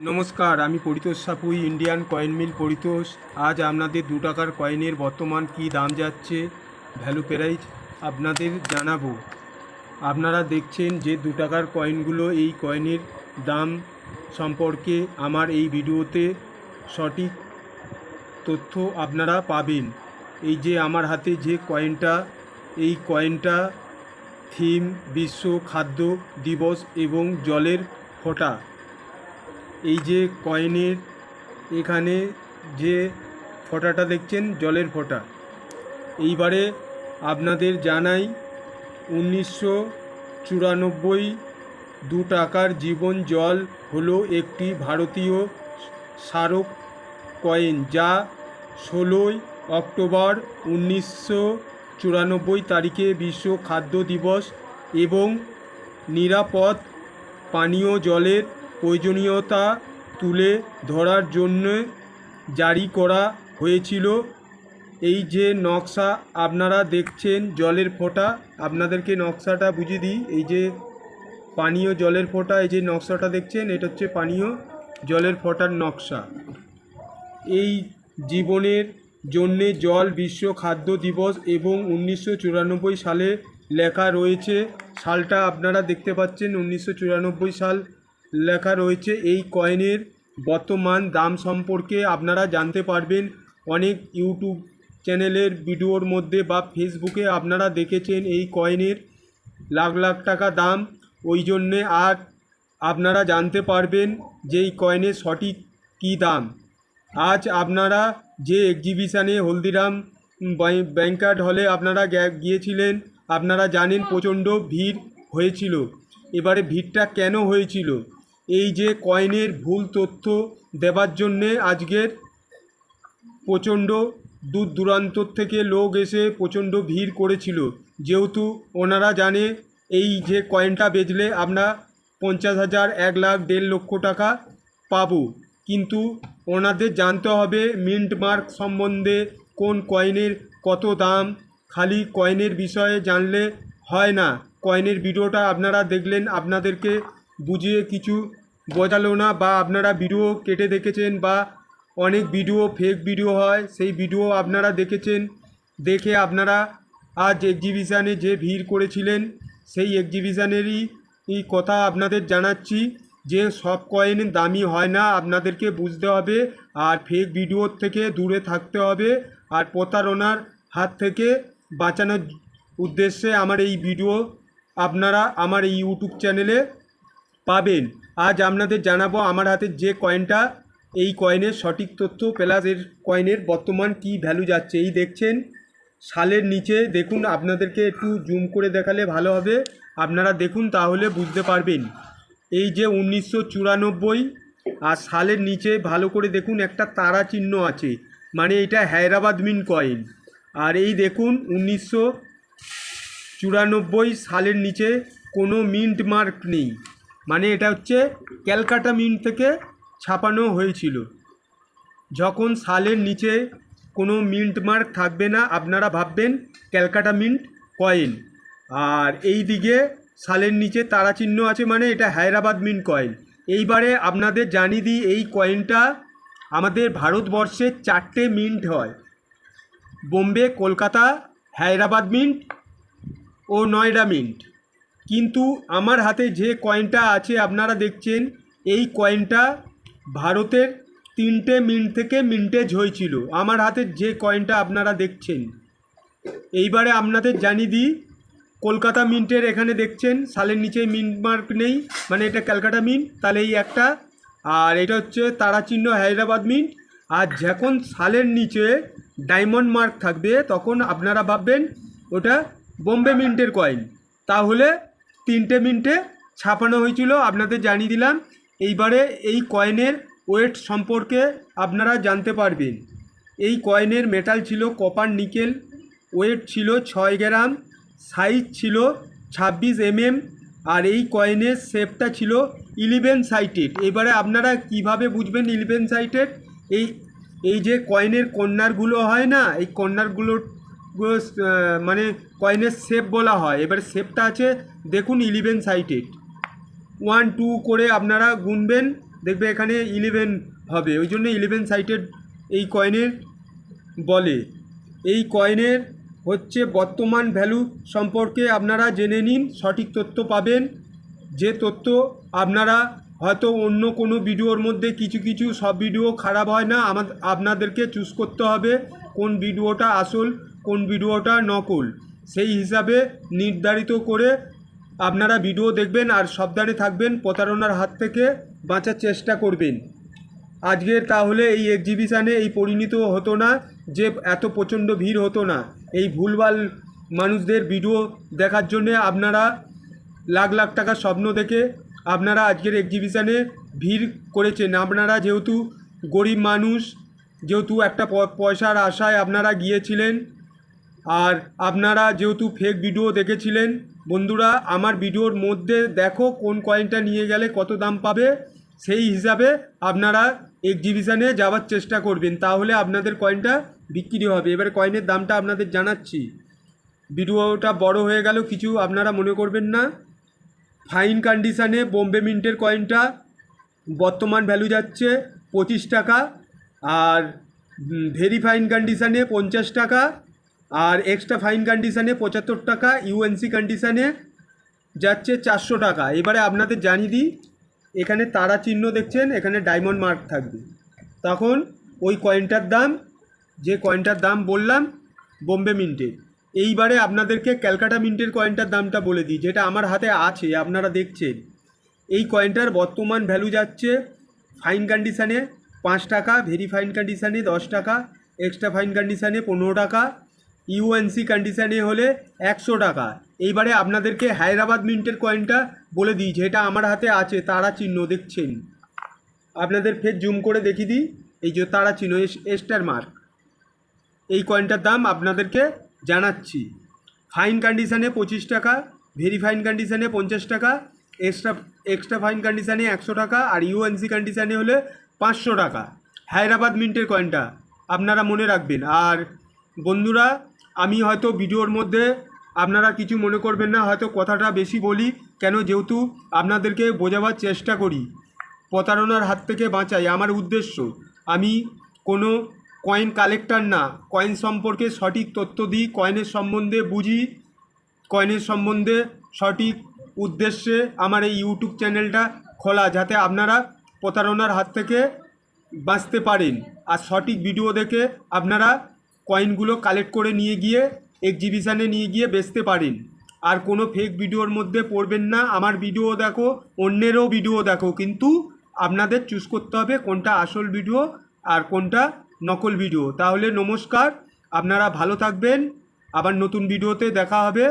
নমস্কার, আমি Paritosh Sapui Indian coin mill Paritosh. আজ আপনাদের দু টাকার কয়েনের বর্তমান কি দাম যাচ্ছে ভ্যালু প্রাইস আপনাদের জানাব। আপনারা দেখছেন যে দু টাকার কয়েনগুলো এই কয়েনের দাম সম্পর্কে আমার এই ভিডিওতে সঠিক তথ্য আপনারা পাবেন। এই যে আমার হাতে যে কয়েনটা এই কয়েনটা থিম, বিশ্ব খাদ্য দিবস এবং জলের ফোঁটা। এই যে কয়েনের এখানে যে ফোঁটাটা দেখছেন, জলের ফোঁটা। এইবারে আপনাদের জানাই, উনিশশো চুরানব্বই দু টাকার জীবন জল হলো একটি ভারতীয় স্মারক কয়েন, যা ষোলোই অক্টোবর উনিশশো চুরানব্বই তারিখে বিশ্ব খাদ্য দিবস এবং নিরাপদ পানীয় জলের প্রয়োজনীয়তা তুলে ধরার জন্য জারি করা হয়েছিল। এই যে নকশা আপনারা দেখছেন জলের ফোঁটা, আপনাদেরকে নকশাটা বুঝিয়ে দিই। এই যে পানীয় জলের ফোঁটা, এই যে নকশাটা দেখছেন, এটা হচ্ছে পানীয় জলের ফোঁটার নকশা। এই জীবনের জন্যে জল বিশ্ব খাদ্য দিবস এবং উনিশশো চুরানব্বই সালে লেখা রয়েছে। সালটা আপনারা দেখতে পাচ্ছেন, উনিশশো চুরানব্বই সাল লেখা রয়েছে, এই কয়েনের বর্তমান দাম সম্পর্কে আপনারা জানতে পারবেন। অনেক ইউটিউব চ্যানেলের ভিডিওর মধ্যে বা ফেসবুকে আপনারা দেখেছেন এই কয়েনের লাখ লাখ টাকা দাম। ওই জন্যে আর আপনারা জানতে পারবেন যে এই কয়েনের সঠিক কী দাম। আজ আপনারা যে এক্সিবিশানে হলদিরাম ব্যাংকার্ড হলে আপনারা গিয়েছিলেন, আপনারা জানেন প্রচণ্ড ভিড় হয়েছিল। এবারে ভিড়টা কেন হয়েছিল? এই যে কয়েনের ভুল তথ্য দেবার জন্যে আজকের প্রচণ্ড দূর দূরান্তর থেকে লোক এসে প্রচণ্ড ভিড় করেছিল। যেহেতু ওনারা জানে এই যে কয়েনটা বেচলে আমরা পঞ্চাশ হাজার, এক লাখ, দেড় লক্ষ টাকা পাবো। কিন্তু ওনাদের জানতে হবে মিন্ট মার্ক সম্বন্ধে কোন কয়েনের কত দাম, খালি কয়েনের বিষয়ে জানলে হয় না। কয়েনের ভিডিওটা আপনারা দেখলেন, আপনাদেরকে বুঝিয়ে কিছু বোঝালো না বা আপনারা ভিডিও কেটে দেখেছেন বা অনেক ভিডিও ফেক ভিডিও হয়, সেই ভিডিও আপনারা দেখেছেন, দেখে আপনারা আজ এক্সিবিশানে যে ভিড় করেছিলেন, সেই এক্সিবিশানেরই এই কথা আপনাদের জানাচ্ছি যে সব কয়েন দামি হয় না, আপনাদেরকে বুঝতে হবে আর ফেক ভিডিওর থেকে দূরে থাকতে হবে আর প্রতারণার হাত থেকে বাঁচানোর উদ্দেশ্যে আমার এই ভিডিও আপনারা আমার এই ইউটিউব চ্যানেলে পাবেন। আজ আপনাদের জানাব আমার হাতে যে কয়েনটা এই কয়েনের সঠিক তথ্য প্লাস এর কয়েনের বর্তমান কি ভ্যালু যাচ্ছে। এই দেখছেন সালের নিচে দেখুন, আপনাদেরকে একটু জুম করে দেখালে ভালো হবে। আপনারা দেখুন, তাহলে বুঝতে পারবেন। এই যে উনিশশো চুরানব্বই, আর সালের নিচে ভালো করে দেখুন, একটা তারা চিহ্ন আছে। মানে এটা হায়দ্রাবাদ মিন কয়েন আর এই দেখুন, উনিশশো চুরানব্বই সালের নিচে কোনো মিন্ট মার্ক নেই। মানে এটা হচ্ছে ক্যালকাটা মিন্ট থেকে ছাপানো হয়েছিল। যখন সালের নিচে কোনো মিন্ট মার্ক থাকবে না, আপনারা ভাববেন ক্যালকাটা মিন্ট কয়েন। আর এই দিকে সালের নিচে তারা চিহ্ন আছে মানে এটা হায়দ্রাবাদ মিন্ট কয়েন। এইবারে আপনাদের জানিয়ে দিই, এই কয়েনটা আমাদের ভারতবর্ষে চারটে মিন্ট হয়। বোম্বে, কলকাতা, হায়দ্রাবাদ মিন্ট ও নয়ডা মিন্ট। কিন্তু আমার হাতে যে কয়েনটা আছে, আপনারা দেখছেন, এই কয়েনটা ভারতের তিনটে মিন্ট থেকে মিন্টেজ হয়েছিল। আমার হাতে যে কয়েনটা আপনারা দেখছেন। এইবারে আপনাদের জানিয়ে দিই, কলকাতা মিন্টের এখানে দেখছেন, সালের নিচে মিন্ট মার্ক নেই মানে এটা ক্যালকাটা মিন্ট তাহলে এই একটা। আর এটা হচ্ছে তারাচিহ্ন হায়দ্রাবাদ মিন্ট আর যখন সালের নিচে ডায়মন্ড মার্ক থাকবে, তখন আপনারা ভাববেন, ওটা বোম্বে মিন্টের কয়েন তাহলে তিনটে মিন্টে ছাপানো হয়েছিল আপনাদের জানিয়ে দিলাম। এইবারে এই কয়েনের ওয়েট সম্পর্কে আপনারা জানতে পারবেন। এই কয়েনের মেটাল ছিল কপার নিকেল ওয়েট ছিল ছয় গ্রাম সাইজ ছিল ছাব্বিশ এমএম আর এই কয়েনের শেপটা ছিল ইলেভেন সাইটেড। এবারে আপনারা কীভাবে বুঝবেন ইলেভেন সাইটেড? এই এই যে কয়েনের কর্নারগুলো হয় না এই কর্নারগুলো গুলো, আহ, মানে কয়েনের শেপ বলা হয়। এবারে শেপটা আছে, দেখুন ইলেভেন সাইটেড ওয়ান টু করে আপনারা গুনবেন, দেখবে এখানে ইলেভেন হবে। ওই জন্য ইলেভেন সাইটেড এই কয়েনের বলে। এই কয়েনের হচ্ছে বর্তমান ভ্যালু সম্পর্কে আপনারা জেনে নিন, সঠিক তথ্য পাবেন। যে তথ্য আপনারা হয়তো অন্য কোনো ভিডিওর মধ্যে কিছু কিছু সব ভিডিও খারাপ হয় না আমাদের আপনাদেরকে চুজ করতে হবে কোন ভিডিওটা আসল কোন ভিডিওটা নকল, সেই হিসাবে নির্ধারিত করে আপনারা ভিডিও দেখবেন আর সাবধানে থাকবেন, প্রতারণার হাত থেকে বাঁচার চেষ্টা করবেন। আজকের তাহলে এই এক্সিবিশানে এই পরিণত হতো না, যে এত প্রচণ্ড ভিড় হতো না। এই ভুলভাল মানুষদের ভিডিও দেখার জন্যে আপনারা লাখ লাখ টাকার স্বপ্ন দেখে আপনারা আজকের এক্সিবিশানে ভিড় করেছেন। আপনারা যেহেতু গরিব মানুষ, যেহেতু একটা পয়সার আশায় আপনারা গিয়েছিলেন আর আপনারা যেহেতু ফেক ভিডিও দেখেছিলেন, বন্ধুরা, আমার ভিডিওর মধ্যে দেখো কোন কয়েনটা নিয়ে গেলে কত দাম পাবে। সেই হিসাবে আপনারা এক্সিবিশানে যাওয়ার চেষ্টা করবেন, তাহলে আপনাদের কয়েনটা বিক্রি হবে। এবারে কয়েনের দামটা আপনাদের জানাচ্ছি। ভিডিওটা বড় হয়ে গেল, কিছু আপনারা মনে করবেন না। ফাইন কন্ডিশানে বোম্বে মিন্টের কয়েনটা বর্তমান ভ্যালু যাচ্ছে পঁচিশ টাকা, আর ভেরি ফাইন কন্ডিশানে পঞ্চাশ টাকা। আর এক্সট্রা ফাইন কন্ডিশানে পঁচাত্তর টাকা ইউএনসি কন্ডিশানে যাচ্ছে চারশো টাকা। এবারে আপনাদের জানিয়ে দিই, এখানে তারা চিহ্ন দেখছেন, এখানে ডায়মন্ড মার্ক থাকবে। তখন ওই কয়েনটার দাম, যে কয়েনটার দাম বললাম, বোম্বে মিন্টের এইবারে আপনাদেরকে ক্যালকাটা মিন্টের কয়েনটার দামটা বলে দিই, যেটা আমার হাতে আছে, আপনারা দেখছেন। এই কয়েনটার বর্তমান ভ্যালু যাচ্ছে ফাইন কন্ডিশানে পাঁচ টাকা ভেরি ফাইন কন্ডিশানে দশ টাকা এক্সট্রা ফাইন কন্ডিশানে পনেরো টাকা ইউএনসি কন্ডিশানে হলে একশো টাকা। এইবারে আপনাদেরকে হায়দ্রাবাদ মিন্টের কয়েনটা বলে দিই যেটা আমার হাতে আছে, তারা চিহ্ন, দেখছেন? আপনাদের ফের জুম করে দেখিয়ে দিই। এই যে তারা চিহ্ন, এস- এস্টার মার্ক এই কয়েনটার দাম আপনাদেরকে জানাচ্ছি। ফাইন কন্ডিশানে পঁচিশ টাকা ভেরি ফাইন কন্ডিশানে পঞ্চাশ টাকা এক্সট্রা এক্সট্রা ফাইন কন্ডিশানে একশো টাকা, আর ইউএনসি কন্ডিশানে হলে পাঁচশো টাকা। হায়দ্রাবাদ মিন্টের কয়েনটা আপনারা মনে রাখবেন। আর বন্ধুরা আমি হয়তো ভিডিওর মধ্যে আপনারা কিছু মনে করবেন না, হয়তো কথাটা বেশি বলি, কেন যেহেতু আপনাদেরকে বোঝাবার চেষ্টা করি। প্রতারণার হাত থেকে বাঁচাই আমার উদ্দেশ্য। আমি কোনো কয়েন কালেক্টর না কয়েন সম্পর্কে সঠিক তথ্য দিই কয়েনের সম্বন্ধে বুঝি কয়েনের সম্বন্ধে সঠিক উদ্দেশ্যে আমার এই ইউটিউব চ্যানেলটা খোলা, যাতে আপনারা প্রতারণার হাত থেকে বাঁচতে পারেন। আর সঠিক ভিডিও দেখে আপনারা কয়েনগুলো কালেক্ট করে নিয়ে গিয়ে এক্সিবিশানে নিয়ে গিয়ে বেচতে পারেন। আর কোনো ফেক ভিডিওর মধ্যে পড়বেন না। আমার ভিডিও দেখো, অন্যেরও ভিডিও দেখো। কিন্তু আপনাদের চুজ করতে হবে কোনটা আসল ভিডিও আর কোনটা নকল ভিডিও তাহলে নমস্কার, আপনারা ভালো থাকবেন। আবার নতুন ভিডিওতে দেখা হবে।